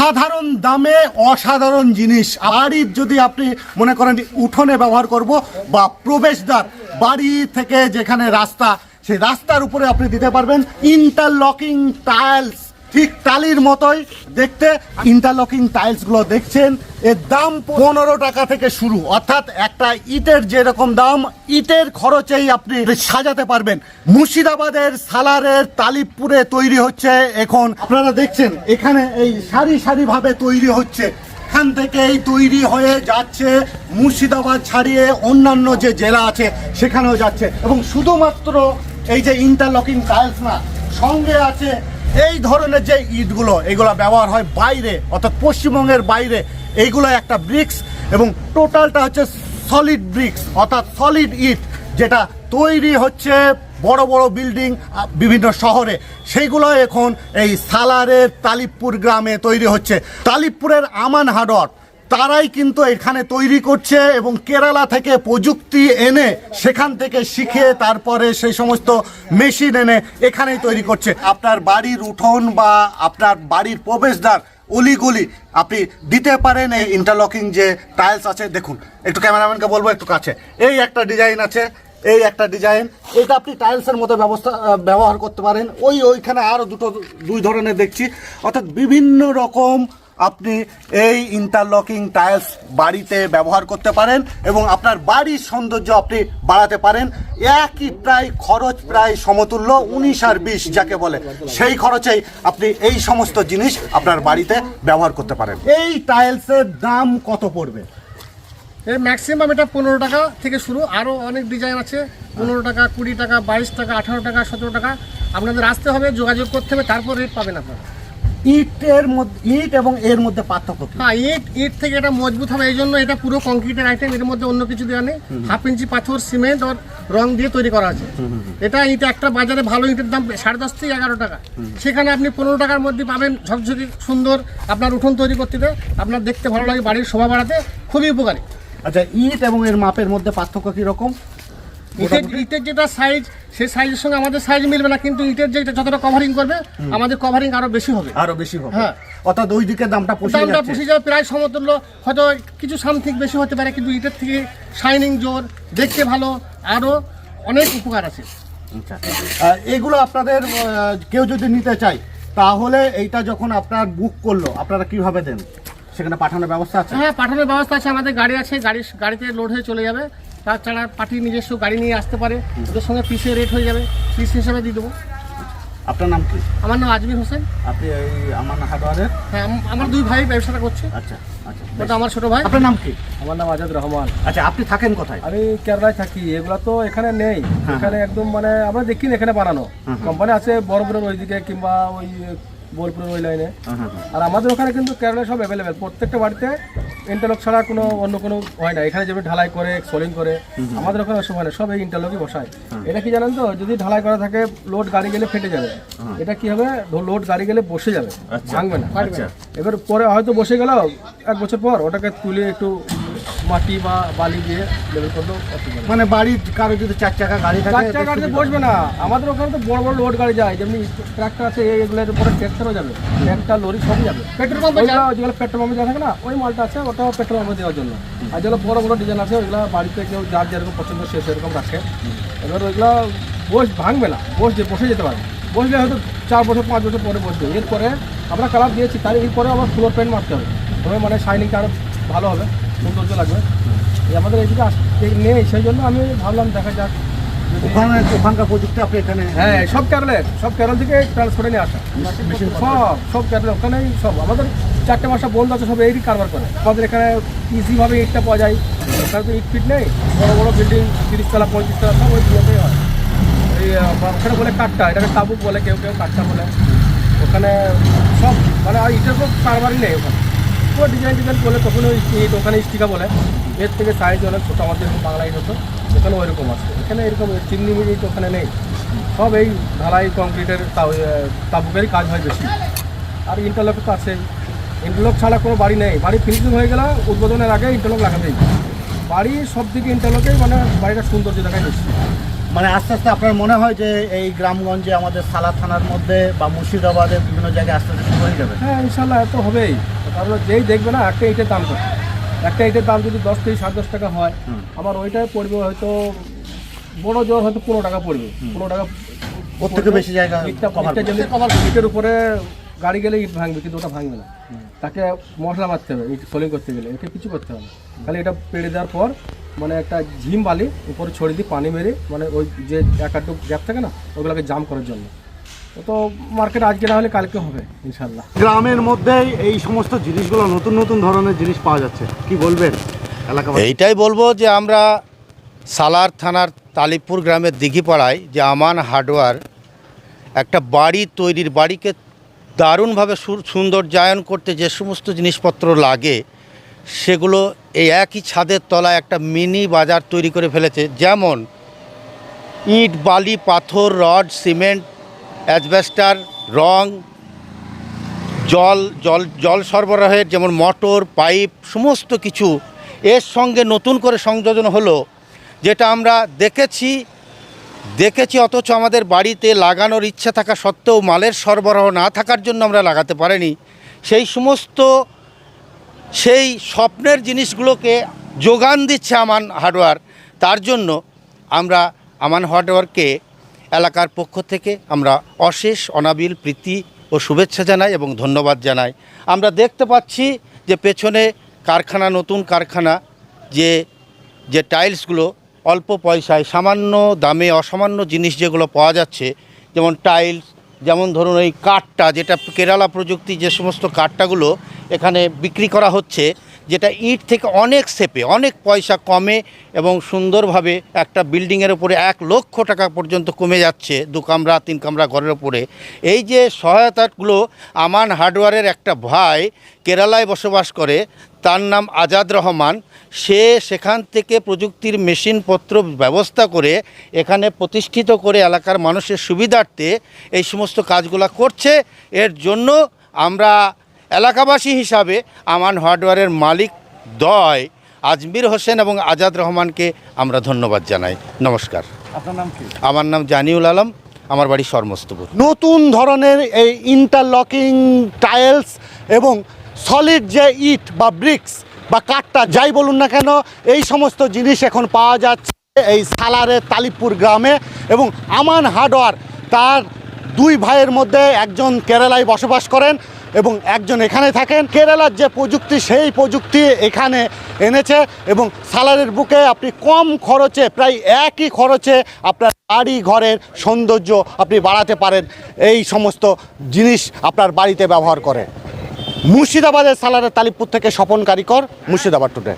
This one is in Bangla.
সাধারণ দামে অসাধারণ জিনিস। বাড়ির যদি আপনি মনে করেন উঠোনে ব্যবহার করব বা প্রবেশদ্বার, বাড়ি থেকে যেখানে রাস্তা, সেই রাস্তার উপরে আপনি দিতে পারবেন ইন্টারলকিং টাইলস ঠিক টালির মতোই দেখতে। ইন্টারলকিং টাইলসগুলো দেখছেন। এর দাম পনেরো টাকা থেকে শুরু। অর্থাৎ একটা ইটের যেরকম দাম, ইটের খরচেই আপনি সাজাতে পারবেন। মুর্শিদাবাদের সালারের তালিবপুরে তৈরি হচ্ছে এখন। আপনারা দেখছেন, এখানে এই সারি সারি ভাবে তৈরি হচ্ছে। এখান থেকেই তৈরি হয়ে যাচ্ছে মুর্শিদাবাদ ছাড়িয়ে অন্যান্য যে জেলা আছে, সেখানেও যাচ্ছে। এবং শুধুমাত্র এই যে ইন্টারলকিং টাইলস না, সঙ্গে আছে এই ধরনের যে ইটগুলো, এগুলো ব্যবহার হয় বাইরে, অর্থাৎ পশ্চিমবঙ্গের বাইরে, এইগুলো একটা ব্রিক্স এবং টোটালটা হচ্ছে সলিড ব্রিক্স অর্থাৎ সলিড ইট, যেটা তৈরি হচ্ছে বড় বড় বিল্ডিং বিভিন্ন শহরে। সেইগুলো এখন এই সালারের তালিবপুর গ্রামে তৈরি হচ্ছে। তালিবপুরের আমান হাডট তারাই কিন্তু এখানে তৈরি করছে এবং কেরালা থেকে প্রযুক্তি এনে সেখান থেকে শিখে তারপরে সেই সমস্ত মেশিন এনে এখানেই তৈরি করছে। আপনার বাড়ির উঠোন বা আপনার বাড়ির প্রবেশদ্বার অলিগলি, আপনি দিতে পারেন এই ইন্টারলকিং যে টাইলস আছে, দেখুন, একটু ক্যামেরাম্যানকে বলব একটু কাছে। এই একটা ডিজাইন আছে, এই একটা ডিজাইন এটা আপনি টাইলসের মতো ব্যবস্থা ব্যবহার করতে পারেন। ওই ওইখানে আরও দুটো, দুই ধরনের দেখছি। অর্থাৎ বিভিন্ন রকম আপনি এই ইন্টারলকিং টাইলস বাড়িতে ব্যবহার করতে পারেন এবং আপনার বাড়ির সৌন্দর্য আপনি বাড়াতে পারেন। একই প্রায় খরচ প্রায় সমতুল্য উনিশ আর বিশ যাকে বলে। সেই খরচেই আপনি এই সমস্ত জিনিস আপনার বাড়িতে ব্যবহার করতে পারেন। এই টাইলসের দাম কত পড়বে? এর ম্যাক্সিমাম এটা পনেরো টাকা থেকে শুরু। আরও অনেক ডিজাইন আছে। পনেরো টাকা কুড়ি টাকা বাইশ টাকা আঠারো টাকা সতেরো টাকা। আপনাদের আসতে হবে যোগাযোগ করতে হবে তারপর রেট পাবেন আপনারা। ইটের মধ্যে ইট এবং এর মধ্যে পার্থক্য কি? হ্যাঁ ইট ইট থেকে এটা মজবুত হবে এই জন্য এটা পুরো কংক্রিটের আইটেম এর মধ্যে অন্য কিছু দেওয়া নেই। হাফ ইঞ্চি পাথর সিমেন্ট আর রং দিয়ে তৈরি করা আছে। এটা ইট একটা বাজারে ভালো ইটের দাম সাড়ে দশ থেকে এগারো টাকা। সেখানে আপনি পনেরো টাকার মধ্যে পাবেন ঝকঝকি সুন্দর আপনার উঠোন তৈরি করতে দেয় আপনার দেখতে ভালো লাগে বাড়ির শোভা বাড়াতে। খুবই উপকারী। আচ্ছা ইট এবং এর মাপের মধ্যে পার্থক্য কি রকম ইটের ইটের যেটা সাইজ সেই সাইজের সঙ্গে আমাদের সাইজ মিলবে না কিন্তু ইটের যেটা যতটা কভারিং করবে আমাদের কভারিং আরও বেশি হবে। আরও বেশি হবে। হ্যাঁ। অর্থাৎ ওই দিকে দামটা পুষে দামটা যাচ্ছে। পুষে যাবে প্রায় সমতুল্য হয়তো কিছু সামথিং বেশি হতে পারে কিন্তু ইটের থেকে শাইনিং জোর দেখতে ভালো আরও অনেক উপকার আছে। আচ্ছা। এগুলো আপনাদের কেউ যদি নিতে চায় তাহলে এইটা যখন আপনার বুক করল আপনারা কীভাবে দেন? সেখানে পাঠানোর ব্যবস্থা আছে? হ্যাঁ পাঠানোর ব্যবস্থা আছে আমাদের গাড়ি আছে গাড়ি গাড়িতে লোড হয়ে চলে যাবে। তাছাড়া পার্টি নিজস্ব গাড়ি নিয়ে আসতে পারে ওদের সঙ্গে পিসে রেট হয়ে যাবে পিস হিসাবে দিয়ে দেবো। আপনার নাম কি? আমার নাম আজমির হোসেন। আপনি এই আমার হার্ডওয়ারের হ্যাঁ আমার দুই ভাই ব্যবসাটা করছে। আচ্ছা আচ্ছা ওটা আমার ছোট ভাই। আপনার নাম কি? আমার নাম আজাদ রহমান। আচ্ছা আপনি থাকেন কোথায়? আমি কেরালায় থাকি এগুলো তো এখানে নেই। এখানে একদম মানে আমরা দেখি না এখানে বানানো। কোম্পানি আছে বড় বড় ওইদিকে কিংবা ওই বোলপুরের ওই লাইনে। হ্যাঁ, হ্যাঁ, হ্যাঁ। আর আমাদের ওখানে কিন্তু কেরালায় সব অ্যাভেলেবেল প্রত্যেকটা বাড়িতে ইন্টারলক ছাড়া কোনো অন্য কোনো হয় না। এখানে যেমন ঢালাই করে সোলিং করে আমাদের ওখানে ওসব হয় না। সব এই ইন্টারলকই বসায়। এটা কি জানেন তো? যদি ঢালাই করা থাকে লোড গাড়ি গেলে ফেটে যাবে। এটা কি হবে? লোড গাড়ি গেলে বসে যাবে। ভাঙবে না। আচ্ছা। এবার পরে হয়তো বসে গেল এক বছর পর ওটাকে তুলে একটু মাটি বা বালি দিয়ে লেবেল করলেও অসুবিধা মানে বাড়ির কারও যদি চার চাকা গাড়ি থাকে চার চাকা গাড়িতে বসবে না। আমাদের ওখানে তো বড় বড় লোড গাড়ি যায় যেমনি ট্রাক্টর আছে এগুলোর উপরে ট্রাক্টরও যাবে। ট্রাক্টর লরি সবই যাবে। পেট্রোল পাম্পে যেগুলো পেট্রোল পাম্পে থাকে না ওই মালটা আছে ওটাও পেট্রোল পাম্পে দেওয়ার জন্য। আর যেগুলো বড় বড় ডিজাইন আছে ওইগুলো বাড়িতে কেউ যার যেরকম পছন্দ সে সেরকম রাখে। এবার ওইগুলো বস ভাঙবে না। বস যে বসে যেতে পারবে বসলে হয়তো চার বছর পাঁচ বছর পরে বসবে। এরপরে আমরা কালার দিয়েছি তার এরপরে আবার ফ্লোর পেন্ট মারতে হবে। তবে মানে শাইনিংটা আরও ভালো হবে। সৌন্দর্য লাগবে। এই আমাদের এই নেই সেই জন্য আমি ভাবলাম দেখা যাক। ওখানে ওখানকার প্রযুক্তি আপনি এখানে হ্যাঁ সব কেরলের সব কেরল থেকে ট্রান্সফারে নিয়ে আসা। সব সব কেরল ওখানেই সব। আমাদের চারটে মাসা বন্ধ আছে সব এই কারবার করে। আমাদের এখানে ইজিভাবে ইটটা পাওয়া যায়। ওখানে তো ইট ফিট নেই। বড় বড় বিল্ডিং তিরিশ তলা পঁয়ত্রিশ তলা সব ওই হয় এই ওখানে বলে কাঠটা এটাকে তাবুক বলে কেউ কেউ কাঠটা বলে। ওখানে সব মানে ইটের কোনো কারবারই নেই ওখানে। পুরো ডিজাইন ডিজাইন বলে তখন ওই ওখানে স্টিকা বলে। এর থেকে সাইজ অনেক ছোটো আমাদের এরকম বাংলা ইট হতো ওখানে ওইরকম আছে। এখানে এরকম চিমনি মিনি ওখানে নেই। সব এই ঢালাই কংক্রিটের তাবুকেরই কাজ হয় বেশি। আর ইন্টারলক তো আছে ইন্টারলক ছাড়া কোনো বাড়ি নেই। বাড়ি ফিনিশিং হয়ে গেলে উদ্বোধনের আগে ইন্টারলক লাগাতেই বাড়ি সব দিকে ইন্টারলকেই মানে বাড়িটা সৌন্দর্য দেখায় বেশি। মানে আস্তে আস্তে আপনার মনে হয় যে এই গ্রামগঞ্জে আমাদের সালা থানার মধ্যে বা মুর্শিদাবাদের বিভিন্ন জায়গায় আস্তে আস্তে শুরু হয়ে যাবে? হ্যাঁ ইনশাল্লাহ তো হবেই। কারণ যেই দেখবে না একটা ইটের দাম কত একটা ইটের দাম যদি দশ থেকে সাত দশ টাকা হয় আমার ওইটাই পড়বে হয়তো বড় জোর হয়তো পনেরো টাকা পড়বে। পনেরো টাকা থেকে বেশি জায়গা ইটের উপরে গাড়ি গেলে ইট ভাঙবে কিন্তু ওটা ভাঙবে না। তাকে মশলা মারতে হবে ইট সোলিং করতে গেলে। একে কিছু করতে হবে না। খালি এটা পেড়ে দেওয়ার পর মানে একটা ঝিম বালি উপরে ছড়িয়ে দিই পানি মেরে মানে ওই যে এক আধটু গ্যাপ থাকে না ওগুলোকে জাম করার জন্য। তো মার্কেট আজকে না হলে কালকে হবে ইনশাল্লাহ গ্রামের মধ্যেই এই সমস্ত জিনিসগুলো নতুন নতুন ধরনের জিনিস পাওয়া যাচ্ছে। কি বলবেন এলাকা এইটাই বলব যে আমরা সালার থানার তালিপুর গ্রামের দিঘিপাড়ায় যে আমান হার্ডওয়ার একটা বাড়ি তৈরির বাড়িকে দারুণভাবে সু- সৌন্দর্যায়ন করতে যে সমস্ত জিনিসপত্র লাগে সেগুলো এই একই ছাদের তলায় একটা মিনি বাজার তৈরি করে ফেলেছে। যেমন ইট বালি পাথর রড সিমেন্ট অ্যাজবেস্টার রং, জল জল জল সরবরাহের যেমন মোটর, পাইপ, সমস্ত কিছু এর সঙ্গে নতুন করে সংযোজন হলো, যেটা আমরা দেখেছি দেখেছি অথচ আমাদের বাড়িতে লাগানোর ইচ্ছা থাকা সত্ত্বেও মালের সরবরাহ না থাকার জন্য আমরা লাগাতে পারিনি। সেই সমস্ত, সেই স্বপ্নের জিনিসগুলোকে যোগান দিচ্ছে আমান হার্ডওয়্যার, তার জন্য আমরা আমান হার্ডওয়্যারকে এলাকার পক্ষ থেকে আমরা অশেষ অনাবিল প্রীতি ও শুভেচ্ছা জানাই এবং ধন্যবাদ জানাই। আমরা দেখতে পাচ্ছি যে পেছনে কারখানা, নতুন কারখানা, যে যে টাইলসগুলো অল্প পয়সায় সামান্য দামে অসামান্য জিনিস যেগুলো পাওয়া যাচ্ছে, যেমন টাইলস যেমন ধরুন এই কাঠটা, যেটা কেরালা প্রযুক্তি যে সমস্ত কাঠটাগুলো এখানে বিক্রি করা হচ্ছে যেটা ইট থেকে অনেক সেপে, অনেক পয়সা কমে এবং সুন্দরভাবে একটা বিল্ডিংয়ের উপরে এক লক্ষ টাকা পর্যন্ত কমে যাচ্ছে দু কামরা, তিন কামরা ঘরের উপরে। এই যে সহায়তাগুলো আমান হার্ডওয়্যারের একটা ভাই কেরালায় বসবাস করে, তার নাম আজাদ রহমান। সে সেখান থেকে প্রযুক্তির মেশিনপত্র ব্যবস্থা করে এখানে প্রতিষ্ঠিত করে এলাকার মানুষের সুবিধার্থে এই সমস্ত কাজগুলো করছে। এর জন্য আমরা এলাকাবাসী হিসাবে আমান হার্ডওয়্যারের মালিক দয় আজমির হোসেন এবং আজাদ রহমানকে আমরা ধন্যবাদ জানাই। নমস্কার। আপনার নাম কি? আমার নাম জানিউল আলম আমার বাড়ি সর্মস্তপুর নতুন ধরনের এই ইন্টারলকিং টাইলস এবং সলিড যে ইট বা ব্রিক্স বা কাঠটা যাই বলুন না কেন এই সমস্ত জিনিস এখন পাওয়া যাচ্ছে এই সালারের তালিপুর গ্রামে এবং আমান হার্ডওয়ার তার দুই ভাইয়ের মধ্যে একজন কেরালায় বসবাস করেন। এবং একজন এখানে থাকেন। কেরালার যে প্রযুক্তি, সেই প্রযুক্তি এখানে এনেছে এবং সালারের বুকে আপনি কম খরচে, প্রায় একই খরচে আপনার বাড়ি ঘরের সৌন্দর্য আপনি বাড়াতে পারেন। এই সমস্ত জিনিস আপনার বাড়িতে ব্যবহার করে। মুর্শিদাবাদের সালারের তালিপুর থেকে স্বপন কারিকর, মুর্শিদাবাদ টুডে